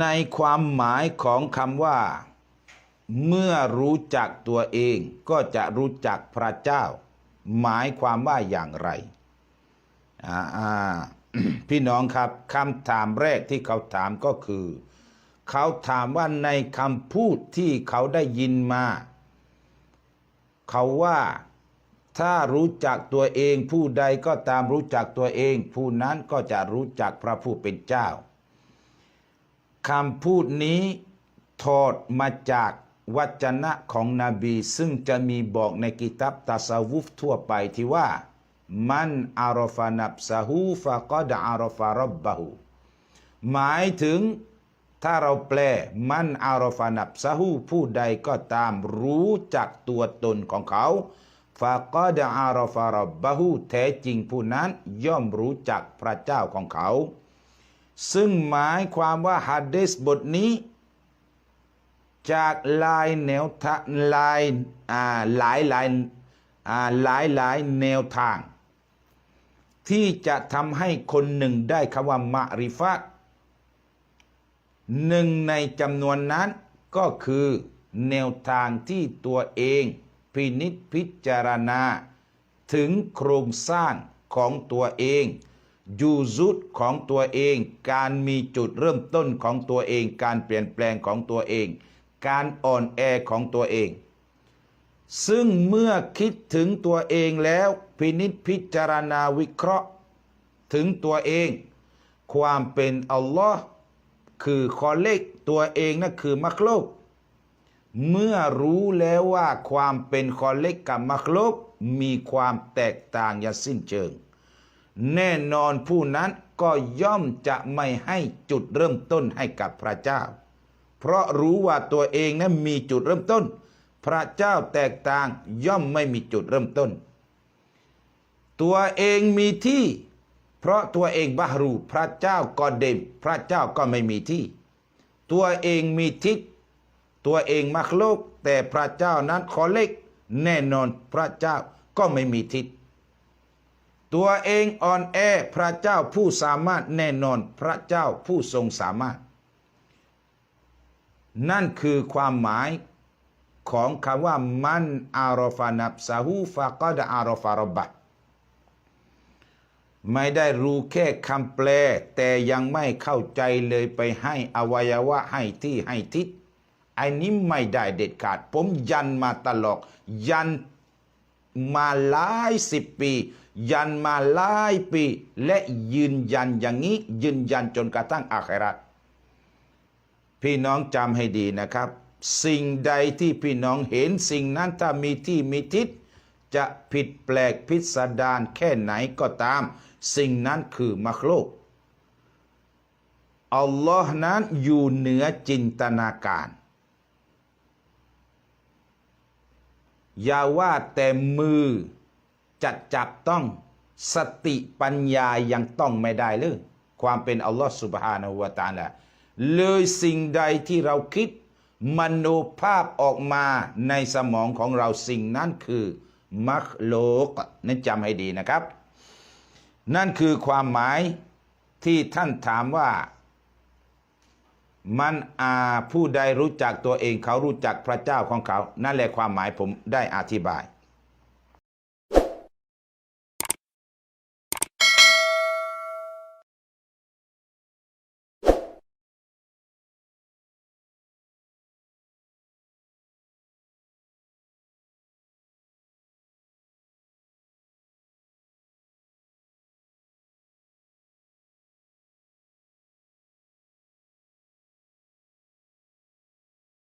ในความหมายของคำว่า เมื่อรู้จักตัวเองก็จะรู้จักพระเจ้า หมายความว่าอย่างไรพี่น้องครับคำถามแรกที่เขาถามก็คือ เขาถามว่าในคำพูดที่เขาได้ยินมา เขาว่าถ้ารู้จักตัวเองผู้ใดก็ตามรู้จักตัวเอง ผู้นั้นก็จะรู้จักพระผู้เป็นเจ้า คำพูดนี้ถอดมาจากวจนะของนบี ซึ่งจะมีบอกในกิตับตัสวุฟทั่วไปที่ว่า มันอารฟานับซาฮูฟะกอดอารฟารบบะฮูหมายถึงถ้าเราแปลมันอารฟานับซาฮูผู้ใดก็ตามรู้จักตัวตนของเขาฟะกอดอารฟารบบะฮูแท้จริงผู้นั้นย่อมรู้จักพระเจ้าของเขา ซึ่งหมายความว่าฮัดดิสบทนี้ จากลายแนวทางลายอ่าหลายหลายอ่าหลายหลายแนวทาง ที่จะทำให้คนหนึ่งได้คำว่ามะริฟะหนึ่งในจำนวนนั้นก็คือแนวทางที่ตัวเองพินิจพิจารณา ถึงโครงสร้างของตัวเอง ยูซุดของตัวเอง การมีจุดเริ่มต้นของตัวเอง การเปลี่ยนแปลงของตัวเอง การอ่อนแอของตัวเอง ซึ่งเมื่อคิดถึงตัวเองแล้วพินิจพิจารณาวิเคราะห์ ถึงตัวเอง ความเป็นอัลลอฮ์คือคอเล็กตัวเองนั่นคือมักโลกเมื่อรู้แล้วว่าความเป็นคอเล็กกับมักโลกมีความแตกต่างอย่างสิ้นเชิง แน่นอนผู้นั้นก็ย่อมจะไม่ให้จุดเริ่มต้นให้กับพระเจ้า เพราะรู้ว่าตัวเองนั้นมีจุดเริ่มต้น พระเจ้าแตกต่างย่อมไม่มีจุดเริ่มต้น ตัวเองมีที่ เพราะตัวเองบาฮรูพระเจ้าก็เดมพระเจ้าก็ไม่มีที่ ตัวเองมีทิศตัวเองมักโลกแต่พระเจ้านั้นขอเล็ก แน่นอนพระเจ้าก็ไม่มีทิศ ตัวเองอ่อนแอพระเจ้าผู้สามารถแน่นอนพระเจ้าผู้ทรงสามารถ นั่นคือความหมายของคำว่ามันอารฟานับซาฮูฟะกอดอารฟารบะไม่ได้รู้แค่คำแปล แต่ยังไม่เข้าใจเลยไปให้อวัยวะให้ที่ให้ทิศไอ้นี้ไม่ได้เด็ดขาด ผมยันมาตลอดยัน มาหลายสิบปี ยันมาหลายปี และยืนยันอย่างนี้ ยืนยันจนกระทั่งอาคราตพี่น้องจำให้ดีนะครับ สิ่งใดที่พี่น้องเห็นสิ่งนั้นถ้ามีที่มีทิศจะผิดแปลกพิสดารแค่ไหนก็ตาม สิ่งนั้นคือมักโลกอัลลอฮ์นั้นอยู่เหนือจินตนาการ อย่าว่าแต่มือจะจับต้องสติปัญญายังต้องไม่ได้เลยความเป็นอัลลอฮ์สุบฮานาหูวาตาละเลยสิ่งใดที่เราคิดมโนภาพออกมาในสมองของเราสิ่งนั้นคือมักโลกนั่นจำให้ดีนะครับ นั่นคือความหมายที่ท่านถามว่า มันอาผู้ใดรู้จักตัวเองเขารู้จักพระเจ้าของเขา นั่นแหละความหมายผมได้อธิบาย